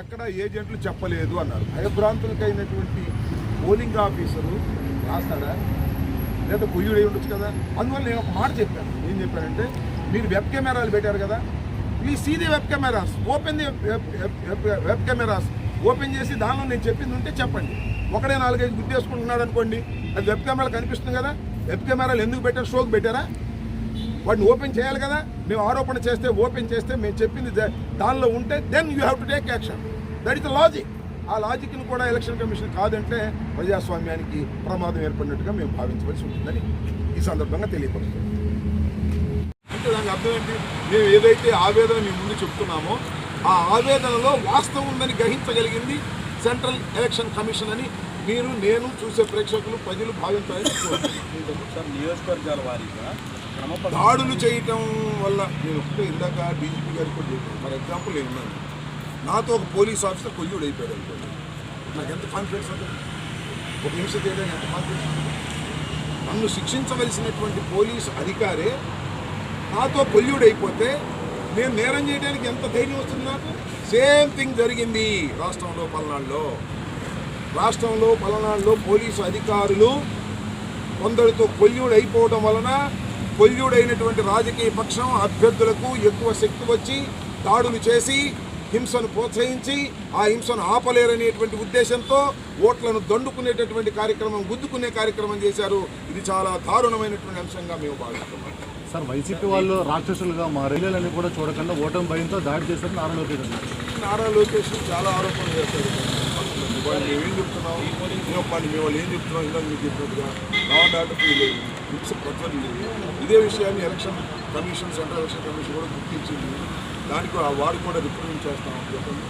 ఎక్కడ ఏజెంట్లు చెప్పలేదు అన్నారు. అయభ్రాంతులకైనటువంటి పోలింగ్ ఆఫీసరు రాస్తాడా? లేదా కుయ్యుడై ఉండొచ్చు కదా? అందువల్ల నేను ఒక మాట చెప్పాను. ఏం చెప్పానంటే మీరు వెబ్ కెమెరాలు పెట్టారు కదా? Please see the web cameras open the web cameras open చేసి దానిలో నేను చెప్పింది ఉంటే చెప్పండి. ఒకడే నాలుగైదు గుర్తేసుకుంటున్నాడు అనుకోండి అది వెబ్ కెమెరా కనిపిస్తుంది కదా? వెబ్ కెమెరాలు ఎందుకు పెట్టారు? షోకి పెట్టారా? వాటిని ఓపెన్ చేయాలి కదా. మేము ఆరోపణ చేస్తే ఓపెన్ చేస్తే మేము చెప్పింది దానిలో ఉంటే then you have to take action that is the logic ఆ లాజిక్ని కూడా ఎలక్షన్ కమిషన్ కాదంటే ప్రజాస్వామ్యానికి ప్రమాదం ఏర్పడినట్టుగా మేము భావించవలసి ఉంటుందని ఈ సందర్భంగా తెలియపరుస్తుంది. అంటే దానికి అర్థం ఏంటి? మేము ఏదైతే ఆవేదన మీ ముందు చెప్తున్నామో ఆ ఆవేదనలో వాస్తవం ఉందని గ్రహించగలిగింది సెంట్రల్ ఎలక్షన్ కమిషన్ అని మీరు నేను చూసే ప్రేక్షకులు ప్రజలు భావించాలని. సార్ నియోజకవర్గాల వారీగా దాడులు చేయటం వల్ల నేను ఒకటే ఇందాక డీజీపీ గారికి కూడా చెప్పాను. ఫర్ ఎగ్జాంపుల్ నేను ఉన్నాను. నాతో ఒక పోలీస్ ఆఫీసర్ కొయ్యుడు అయిపోయాడు అనుకోండి. నాకు ఎంత కాన్ఫిడెన్స్ ఉంటుంది? ఒక నిమిషం చేయడానికి ఎంత కాన్ఫిడెన్స్ ఉంటుంది? నన్ను శిక్షించవలసినటువంటి పోలీస్ అధికారే నాతో కొల్యుడు అయిపోతే నేను నేరం చేయడానికి ఎంత ధైర్యం వస్తుంది నాకు? సేమ్ థింగ్ జరిగింది రాష్ట్రంలో పల్నాడులో. రాష్ట్రంలో పల్నాడులో పోలీసు అధికారులు కొందరితో కొల్యూడు అయిపోవడం వలన కొల్యూడైనటువంటి రాజకీయ పక్షం అభ్యర్థులకు ఎక్కువ శక్తి వచ్చి దాడులు చేసి హింసను ప్రోత్సహించి ఆ హింసను ఆపలేరనేటువంటి ఉద్దేశంతో ఓట్లను దండుకునేటటువంటి కార్యక్రమం గుద్దుకునే కార్యక్రమం చేశారు. ఇది చాలా దారుణమైనటువంటి అంశంగా మేము భావిస్తున్నాం. సార్ వైసీపీ వాళ్ళు రాక్షసులుగా మా రైల్వేలని కూడా చూడకుండా ఓటమి భయంతో దాడి చేశారు నారా లోకేష్ నారా లోకేష్ చాలా ఆరోపణలు చేస్తారు వాళ్ళు మేమేం చెప్తున్నాం మేము పని మేము వాళ్ళు ఏం చెప్తున్నాం ఇందాక మీకు చెప్పినట్టుగా లా అండ్ ఆర్డర్ లేదు. హింస లేదు ఇదే విషయాన్ని election commission central election commission కూడా గుర్తించింది. దానికి ఆ వారు కూడా రిప్రజెంట్ చేస్తాం చెప్పండి.